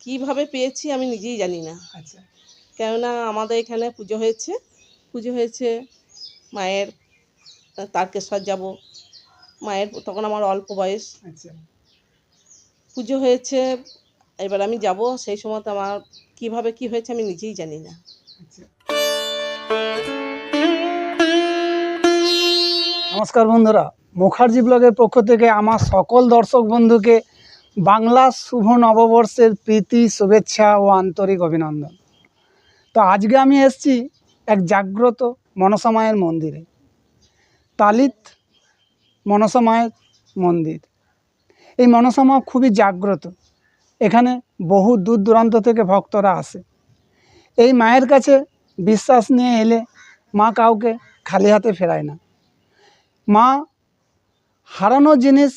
কীভাবে পেয়েছি আমি নিজেই জানি না। আচ্ছা। কেননা আমাদের এখানে পুজো হয়েছে। পুজো হয়েছে মায়ের তারকেশ্বর যাব। মায়ের তখন আমার অল্প বয়স। আচ্ছা। পুজো হয়েছে এবার আমি যাব। সেই সময় তো আমার কীভাবে কি হয়েছে আমি নিজেই জানি না। আচ্ছা। নমস্কার বন্ধুরা। মুখার্জি ব্লগের পক্ষ থেকে আমার সকল দর্শক বন্ধুকে বাংলা শুভ নববর্ষের প্রীতি, শুভেচ্ছা ও আন্তরিক অভিনন্দন। তো আজকে আমি এসেছি এক জাগ্রত মনসা মায়ের মন্দিরে। তালিত মনসা মায়ের মন্দির। এই মনসা মা খুবই জাগ্রত। এখানে বহু দূর দূরান্ত থেকে ভক্তরা আসে। এই মায়ের কাছে বিশ্বাস নিয়ে এলে মা কাউকে খালি হাতে ফেরায় না। মা হারানো জিনিস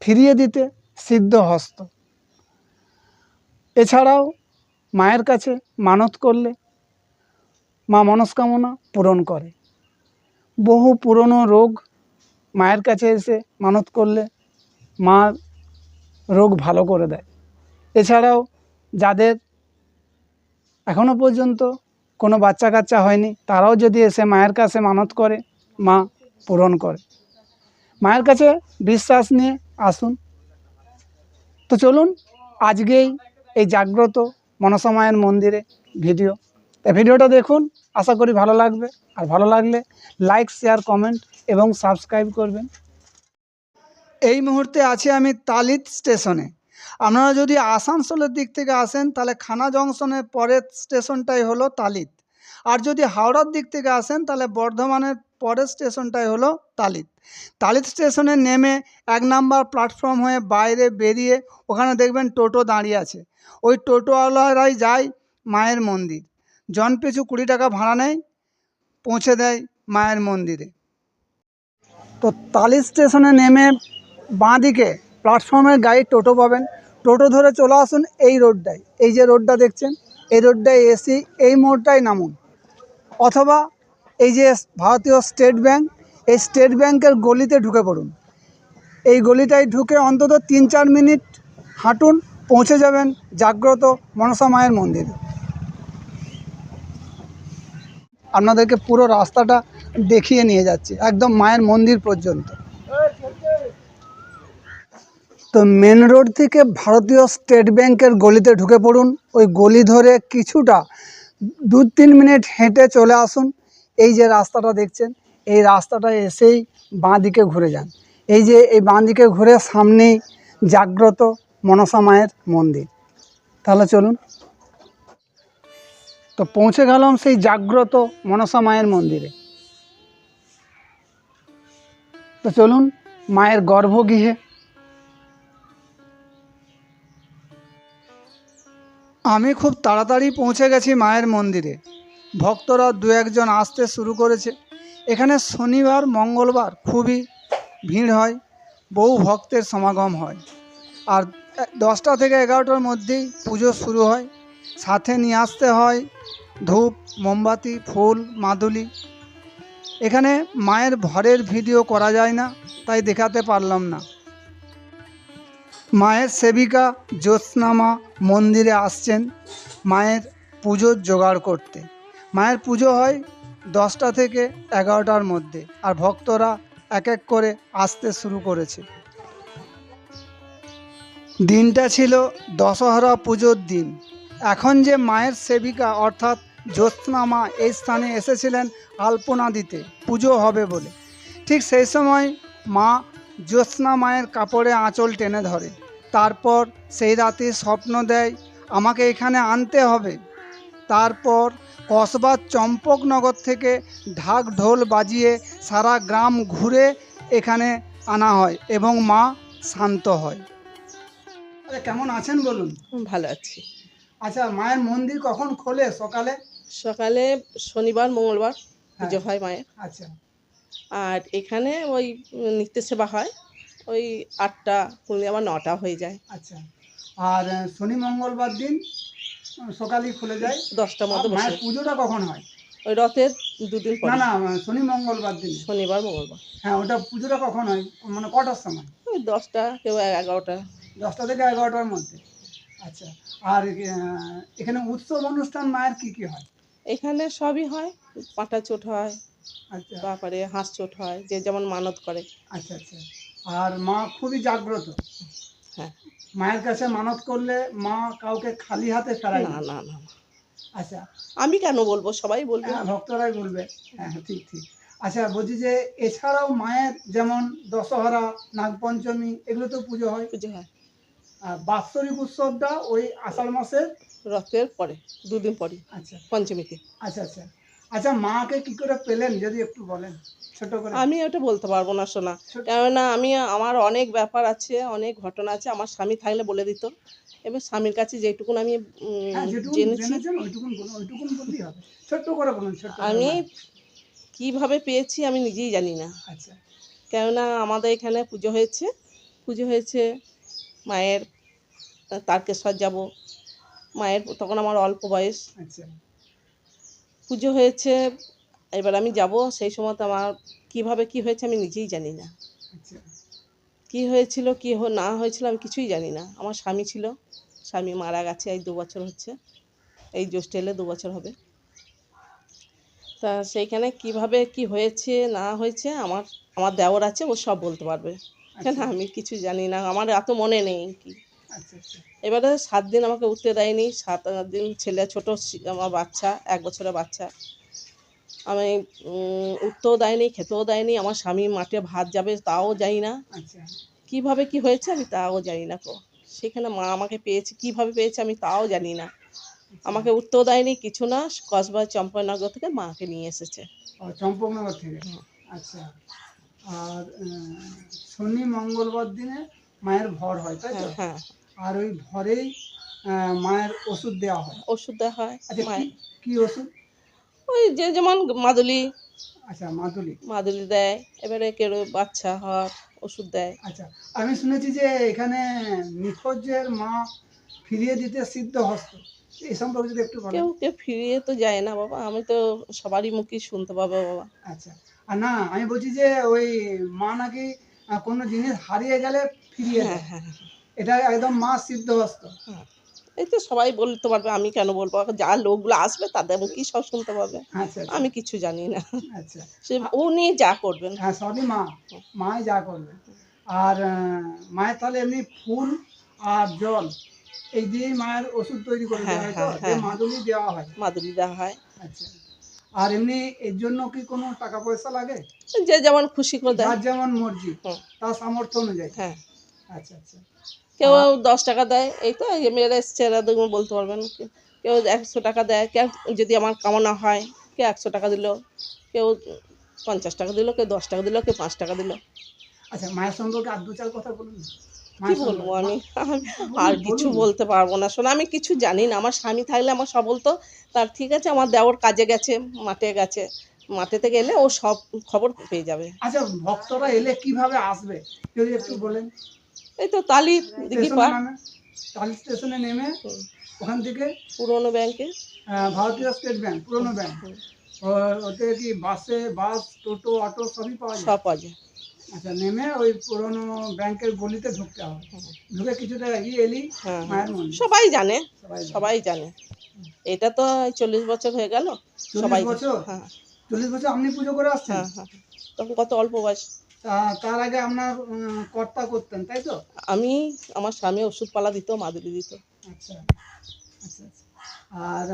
ফিরিয়ে দিতে সিদ্ধ হস্ত এছাড়াও মায়ের কাছে মানত করলে মা মনস্কামনা পূরণ করে। বহু পুরনো রোগ মায়ের কাছে এসে মানত করলে মা রোগ ভালো করে দেয়। এছাড়াও যাদের এখনও পর্যন্ত কোনো বাচ্চা কাচ্চা হয়নি, তারাও যদি এসে মায়ের কাছে মানত করে, মা পূরণ করে। মায়ের কাছে বিশ্বাস নিয়ে আসুন। তো চলুন, আজকেই এই জাগ্রত মনসা মায়ের মন্দিরে ভিডিও। তা ভিডিওটা দেখুন, আশা করি ভালো লাগবে। আর ভালো লাগলে লাইক শেয়ার কমেন্ট এবং সাবস্ক্রাইব করবেন। এই মুহূর্তে আছি আমি তালিত স্টেশনে। আপনারা যদি আসানসোলের দিক থেকে আসেন, তাহলে খানা জংশনের পরের স্টেশনটাই হলো তালিত। আর যদি হাওড়ার দিক থেকে আসেন, তাহলে বর্ধমানের পরের স্টেশনটাই হলো তালিত। তালিত স্টেশনে নেমে এক নাম্বার প্ল্যাটফর্ম হয়ে বাইরে বেরিয়ে ওখানে দেখবেন টোটো দাঁড়িয়ে আছে। ওই টোটোওয়ালারাই যায় মায়ের মন্দির। জন পিছু কুড়ি টাকা ভাড়া নেয়, পৌঁছে দেয় মায়ের মন্দিরে। তো তালিত স্টেশনে নেমে বাঁ দিকে প্ল্যাটফর্মের গাড়ি টোটো পাবেন। টোটো ধরে চলে আসুন এই রোডটায়। এই যে রোডটা দেখছেন, এই রোডটায় এসি এই মোড়টায় নামুন। অথবা এই যে ভারতীয় স্টেট ব্যাংক, এই স্টেট ব্যাংকের গলিতে ঢুকে পড়ুন। এই গলিটায় ঢুকে অন্তত তিন চার মিনিট হাঁটুন, পৌঁছে যাবেন জাগ্রত মনসা মায়ের মন্দিরে। আপনাদেরকে পুরো রাস্তাটা দেখিয়ে নিয়ে যাচ্ছি, একদম মায়ের মন্দির পর্যন্ত। তো মেন রোড থেকে ভারতীয় স্টেট ব্যাংকের গলিতে ঢুকে পড়ুন, ওই গলি ধরে কিছুটা দু তিন মিনিট হেঁটে চলে আসুন। এই যে রাস্তাটা দেখছেন, এই রাস্তাটা এসেই বাঁ দিকে ঘুরে যান। এই যে এই বাঁ দিকে ঘুরে সামনেই জাগ্রত মনসা মায়ের মন্দির। তাহলে চলুন। তো পৌঁছে গেলাম সেই জাগ্রত মনসা মায়ের মন্দিরে। তো চলুন মায়ের গর্ভগৃহে। আমি খুব তাড়াতাড়ি পৌঁছে গেছি মায়ের মন্দিরে। ভক্তরা দু একজন আসতে শুরু করেছে। এখানে শনিবার, মঙ্গলবার খুবই ভিড় হয়, বহু ভক্তের সমাগম হয়। আর দশটা থেকে এগারোটার মধ্যেই পুজো শুরু হয়। সাথে নিয়ে আসতে হয় ধূপ, মোমবাতি, ফুল, মাদুলি। এখানে মায়ের ভরের ভিডিও করা যায় না, তাই দেখাতে পারলাম না। মায়ের সেবিকা জ্যোৎস্নামা মন্দিরে আসছেন, মায়ের পুজোর জোগাড় করতে। মায়ের পুজো হয় দশটা থেকে এগারোটার মধ্যে আর ভক্তরা এক এক করে আসতে শুরু করেছে। দিনটা ছিল দশহরা পুজোর দিন। এখন যে মায়ের সেবিকা অর্থাৎ জ্যোৎস্না মা এই স্থানে এসেছিলেন আলপনা দিতে, পুজো হবে বলে। ঠিক সেই সময় মা জ্যোৎস্না মায়ের কাপড়ে আঁচল টেনে ধরে। তারপর সেই রাতে স্বপ্ন দেয়, আমাকে এখানে আনতে হবে। তারপর কসবার চম্পকনগর থেকে ঢাক ঢোল বাজিয়ে সারা গ্রাম ঘুরে এখানে আনা হয় এবং মা শান্ত হয়। আরে কেমন আছেন বলুন? ভালো আছি। আচ্ছা মায়ের মন্দির কখন খোলে সকালে? সকালে শনিবার মঙ্গলবার পুজো হ্যাঁ। হয় মায়ের। আচ্ছা। আর এখানে ওই নিত্য সেবা হয় ওই আটটা পূর্ণিমা নটা হয়ে যায়। আচ্ছা। আর শনি মঙ্গলবার দিন? সকালেই খুলে যায়। দশটার বসে মায়ের পুজোটা কখন হয়? ওই রথের দুদিন পর। না না শনি মঙ্গলবার দিন। শনিবার মঙ্গলবার। হ্যাঁ ওটা পুজোটা কখন হয়? মানে কটার সময়? ওই দশটা কেউ এগারোটা। দশটা থেকে এগারোটার মধ্যে। আচ্ছা আর এখানে উৎসব অনুষ্ঠান মায়ের কি কি হয়? এখানে সবই হয়। পাটা চোট হয় আচ্ছা। তারপরে হাঁস চোট হয় যে যেমন মানত করে। আচ্ছা আচ্ছা। আর মা খুবই জাগ্রত। হ্যাঁ। মায়ের কাছে মানত করলে মা কাউকে খালি হাতে ফেরায় না না না। আচ্ছা। আমি কেন বলব? সবাই বলবে। হ্যাঁ ভক্তরাই বলবে। হ্যাঁ হ্যাঁ, ঠিক ঠিক। আচ্ছা বলছি যে এছাড়াও মায়ের যেমন দশহরা নাগপঞ্চমী এগুলো তো পুজো হয়। পুজো হয়। আর বাৎসরিক উৎসবটা ওই আষাঢ় মাসের রথের পরে দুদিন পরে আচ্ছা। পঞ্চমীতে। আচ্ছা আচ্ছা। আচ্ছা মাকে কি করে পেলেন যদি একটু বলেন? আমি ওটা বলতে পারব না শোনা কেননা আমি আমার অনেক ব্যাপার আছে অনেক ঘটনা আছে আমার স্বামী থাকলে বলে দিত। এবার স্বামীর কাছে যেটুকুন আমি হ্যাঁ জেনেছি আমি কীভাবে পেয়েছি আমি নিজেই জানি না। আচ্ছা। কেননা আমাদের এখানে পুজো হয়েছে পুজো হয়েছে মায়ের তারকেশ্বর যাব। মায়ের তখন আমার অল্প বয়স। আচ্ছা। পুজো হয়েছে এবার আমি যাব সেই সময় তো আমার কীভাবে কি হয়েছে আমি নিজেই জানি না। আচ্ছা। কি হয়েছিল কি হো- না হয়েছিল আমি কিছুই জানি না। আমার স্বামী ছিল স্বামী মারা গেছে এই দু বছর হচ্ছে। এই জ্যৈষ্ঠ এলে দু বছর হবে। তা সেইখানে কীভাবে কি হয়েছে না হয়েছে আমার আমার দেওর আছে ও সব বলতে পারবে। কেন আচ্ছা আমি কিছু জানি না আমার এত মনে নেই কি। আচ্ছা এবারে সাত দিন আমাকে উঠতে দেয়নি সাত দিন ছেলে ছোট আমার বাচ্চা এক বছরের বাচ্চা। আমি উঠতেও দেয়নি খেতেও দেয়নি আমার স্বামী মাঠে ভাত যাবে তাও যাই না। আচ্ছা। কীভাবে কি হয়েছে আমি তাও জানি না কো সেখানে মা আমাকে পেয়েছে কীভাবে পেয়েছে আমি তাও জানি না। আমাকে উঠতেও দেয়নি কিছু না কসবা চম্পনগর থেকে মাকে নিয়ে এসেছে। চম্পকনগর থেকে? আচ্ছা। আর শনি মঙ্গলবার দিনে মায়ের ভর হয় তাই তো? হ্যাঁ হ্যাঁ। আর ওই ভরেই মায়ের ওষুধ দেওয়া হয়। ওষুধ দেওয়া হয় আচ্ছা কি ওষুধ? ওই যে যেমন মাদুলি। আচ্ছা মাদুলি। মাদুলি দেয় এবারে কেউ বাচ্চা হওয়ার ওষুধ দেয়। আচ্ছা আমি শুনেছি যে এখানে নিখোঁজের মা ফিরিয়ে দিতে সিদ্ধ হস্ত এই সম্পর্কে যদি একটু কেউ কেউ ফিরিয়ে তো যায় না বাবা আমি তো সবারই মুখেই শুনতে পাবো বাবা। আচ্ছা আর না আমি বলছি যে ওই মা নাকি কোনো জিনিস হারিয়ে গেলে ফিরিয়ে হ্যাঁ দেয়। হ্যাঁ হ্যাঁ, এটা একদম মা সিদ্ধ হস্ত হ্যাঁ। এই তো সবাই বলতে পারবে আমি কেন বলব? যা লোকগুলো আসবে তাদের কি সব শুনতে পাবে। আচ্ছা আচ্ছা, আমি কিছু জানি না। আচ্ছা। সে উনি যা করবেন। হ্যাঁ সবই মা মাই যা করবে। আর মায়ের তাহলে এমনি ফুল আর জল এই দিয়েই মায়ের ওষুধ তৈরি করে দেওয়া হয় হ্যাঁ, হ্যাঁ, মাদুলি দেওয়া হয়। মাদুলি দেওয়া হয়। আচ্ছা। আর এমনি এর জন্য কি কোনো টাকা পয়সা লাগে? যে যেমন খুশি করে দেয়। যেমন মর্জি তার সামর্থ্য অনুযায়ী। হ্যাঁ। আচ্ছা আচ্ছা। কেউ দশ টাকা দেয় এই তো মেয়েরা এসছে এরা দেখুন বলতে পারবেন কেউ একশো টাকা দেয় কেউ যদি আমার কামনা হয় কেউ একশো টাকা দিল কেউ পঞ্চাশ টাকা দিল কেউ দশ টাকা দিল কেউ পাঁচ টাকা দিল। আচ্ছা মায়ের সম্পর্কে আর দু চার কথা বলুন কি বলব আমি? আমি আর কিছু বলতে পারব না। শোনা আমি কিছু জানি না আমার স্বামী থাকলে আমার সব বলতো তার ঠিক আছে আমার দেওয়ার কাজে গেছে মাঠে গেছে। মাঠে থেকে এলে ও সব খবর পেয়ে যাবে। আচ্ছা ভক্তরা এলে কীভাবে আসবে? যদি একটু বলেন। এই তো তালি দিঘি স্টেশনে পার নামে স্টেশনে নেমে ওখান থেকে পুরোনো ব্যাংকে? আহ, ভারতীয় স্টেট ব্যাংক পুরোনো ব্যাংক। ওতে কি বাসে বাস টোটো অটো সবই পাওয়া যায়? সব পাওয়া যায়। আচ্ছা নেমে ওই পুরোনো ব্যাংকের গলিতে ঢুকতে হবে। ঢুকে কিছুটা এগিয়ে এলি হ্যাঁ। মায়ের মন্দির। সবাই জানে সবাই জানে। এটা তো চল্লিশ বছর হয়ে গেল সবাই বছর? হ্যাঁ। চল্লিশ বছর আপনি পুজো করে আসছেন? হ্যাঁ হ্যাঁ। তখন কত অল্প বয়স? তার আগে আপনার কর্তা করতেন তাই তো? আমি আমার স্বামী ওষুধপালা দিত মাদুলি দিত। আচ্ছা আচ্ছা আচ্ছা। আর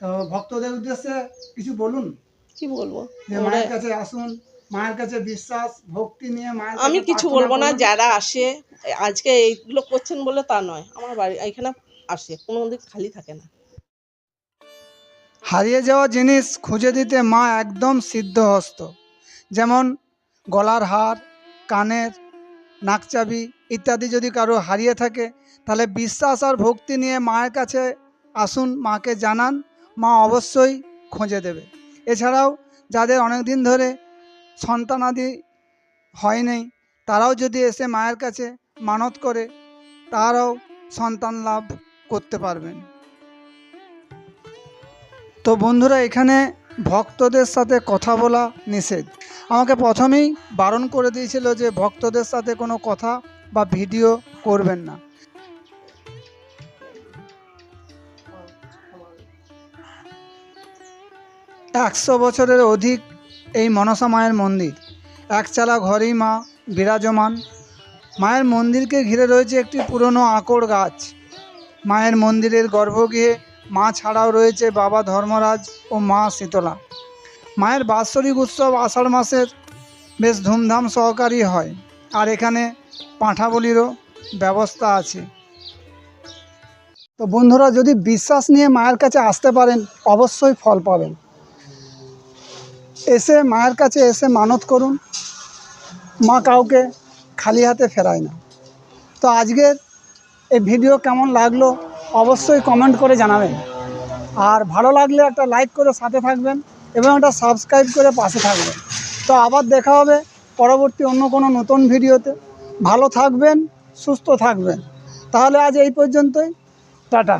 তো ভক্তদের উদ্দেশ্যে কিছু বলুন? কি বলব? যে মায়ের কাছে আসুন মায়ের কাছে বিশ্বাস ভক্তি নিয়ে মায়ের আমি কিছু বলব না যারা আসে আজকে এইগুলো করছেন বলে তা নয় আমার বাড়ি এখানে আসে কোনো দিন খালি থাকে না। হারিয়ে যাওয়া জিনিস খুঁজে দিতে মা একদম সিদ্ধহস্ত। যেমন গলার হার, কানের নাকচাবি ইত্যাদি যদি কারও হারিয়ে থাকে, তাহলে বিশ্বাস আর ভক্তি নিয়ে মায়ের কাছে আসুন, মাকে জানান, মা অবশ্যই খুঁজে দেবে। এছাড়াও যাদের অনেক দিন ধরে সন্তানাদি হয়নি, তারাও যদি এসে মায়ের কাছে মানত করে, তারাও সন্তান লাভ করতে পারবেন। তো বন্ধুরা, এখানে ভক্তদের সাথে কথা বলা নিষেধ। আমাকে প্রথমেই বারণ করে দিয়েছিল যে ভক্তদের সাথে কোনো কথা বা ভিডিও করবেন না। একশো বছরের অধিক এই মনসা মায়ের মন্দির। একচালা ঘরেই মা বিরাজমান। মায়ের মন্দিরকে ঘিরে রয়েছে একটি পুরনো আকর গাছ। মায়ের মন্দিরের গর্ভগৃহে মা ছাড়াও রয়েছে বাবা ধর্মরাজ ও মা শীতলা। মায়ের বাৎসরিক উৎসব আষাঢ় মাসের বেশ ধুমধাম সহকারী হয়। আর এখানে পাঁঠা বলিরও ব্যবস্থা আছে। তো বন্ধুরা, যদি বিশ্বাস নিয়ে মায়ের কাছে আসতে পারেন, অবশ্যই ফল পাবেন। এসে মায়ের কাছে এসে মানত করুন। মা কাউকে খালি হাতে ফেরায় না। তো আজকের এই ভিডিও কেমন লাগল, অবশ্যই কমেন্ট করে জানাবেন। আর ভালো লাগলে একটা লাইক করে সাথে থাকবেন। এবং একটা সাবস্ক্রাইব করে পাশে থাকবে তো আবার দেখা হবে পরবর্তী অন্য কোনো নতুন ভিডিওতে। ভালো থাকবেন, সুস্থ থাকবেন। তাহলে আজ এই পর্যন্তই। টাটা।